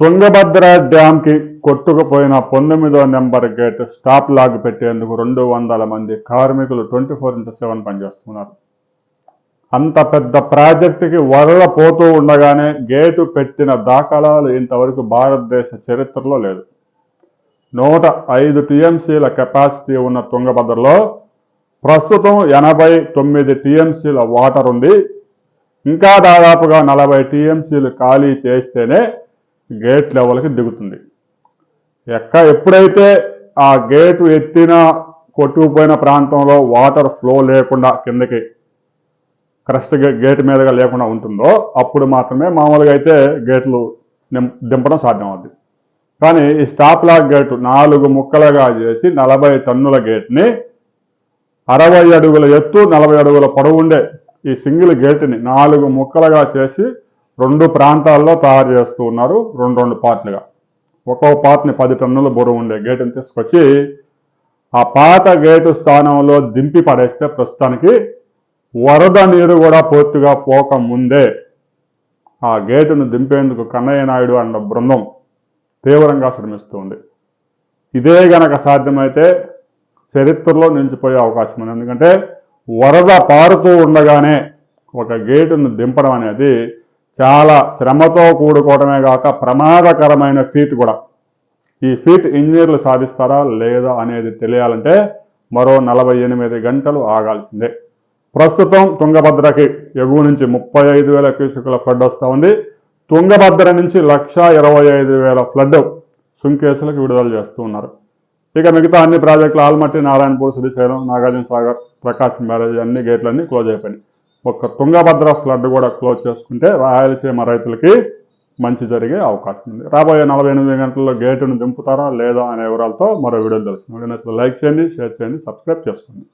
తుంగభద్ర డ్యాంకి కొట్టుకుపోయిన పంతొమ్మిదో number gate stop log పెట్టేందుకు రెండు వందల మంది కార్మికులు ట్వంటీ ఫోర్ ఇంటూ సెవెన్ పనిచేస్తున్నారు. అంత పెద్ద ప్రాజెక్టుకి వరద పోతూ ఉండగానే గేటు పెట్టిన దాఖలాలు ఇంతవరకు భారతదేశ చరిత్రలో లేదు. నూట ఐదు టీఎంసీల కెపాసిటీ ఉన్న తుంగభద్రలో ప్రస్తుతం ఎనభై తొమ్మిది టీఎంసీల వాటర్ ఉంది. ఇంకా దాదాపుగా నలభై టీఎంసీలు ఖాళీ చేస్తేనే గేట్ లెవెల్కి దిగుతుంది. ఎక్క ఎప్పుడైతే ఆ గేటు ఎత్తిన కొట్టుకుపోయిన ప్రాంతంలో వాటర్ ఫ్లో లేకుండా కిందకి క్రస్ట్ గేట్ మీదుగా లేకుండా ఉంటుందో అప్పుడు మాత్రమే మామూలుగా అయితే గేట్లు నిం- దింపడం సాధ్యమవుద్ది. కానీ ఈ స్టాప్ లాక్ గేటు నాలుగు ముక్కలుగా చేసి నలభై టన్నుల గేట్ని అరవై అడుగుల ఎత్తు నలభై అడుగుల పొడవుండే ఈ సింగిల్ గేట్ని నాలుగు ముక్కలుగా చేసి రెండు ప్రాంతాల్లో తయారు చేస్తూ ఉన్నారు రెండు రెండు పార్ట్లుగా. ఒక్కో పార్ట్ని పది టన్నుల బరువు ఉండే గేటుని తీసుకొచ్చి ఆ పాత గేటు స్థానంలో దింపి పడేస్తే ప్రస్తుతానికి వరద నీరు కూడా పూర్తిగా పోకముందే ఆ గేటును దింపేందుకు కన్నయ్య నాయుడు అన్న బృందం తీవ్రంగా శ్రమిస్తుంది. ఇదే గనక సాధ్యమైతే చరిత్రలో నిలిచిపోయే అవకాశం ఉంది. ఎందుకంటే వరద పారుతూ ఉండగానే ఒక గేటును దింపడం అనేది చాలా శ్రమతో కూడుకోవడమే కాక ప్రమాదకరమైన ఫీట్ కూడా. ఈ ఫీట్ ఇంజనీర్లు సాధిస్తారా లేదా అనేది తెలియాలంటే మరో నలభై ఎనిమిది గంటలు ఆగాల్సిందే. ప్రస్తుతం తుంగభద్రకి ఎగువ నుంచి ముప్పై ఐదు వేల క్యూసెక్కుల ఫ్లడ్ వస్తూ ఉంది. తుంగభద్ర నుంచి లక్ష ఇరవై ఐదు వేల ఫ్లడ్ సుంకేసులకు విడుదల చేస్తూ ఉన్నారు. ఇక మిగతా అన్ని ప్రాజెక్టులు ఆల్మట్టి నారాయణపూర్ శ్రీశైలం నాగార్జున సాగర్ ప్రకాశం బ్యారేజ్ అన్ని గేట్లన్నీ క్లోజ్ అయిపోయినాయి. ఒక తుంగభద్ర ఫ్లడ్ కూడా క్లోజ్ చేసుకుంటే రాయలసీమ రైతులకి మంచి జరిగే అవకాశం ఉంది. రాబోయే నలభై ఎనిమిది గంటల్లో గేటును దింపుతారా లేదా అనే వివరాలతో మరో వీడియో తెలుస్తుంది వీడియో లైక్ చేయండి షేర్ చేయండి సబ్స్క్రైబ్ చేసుకోండి.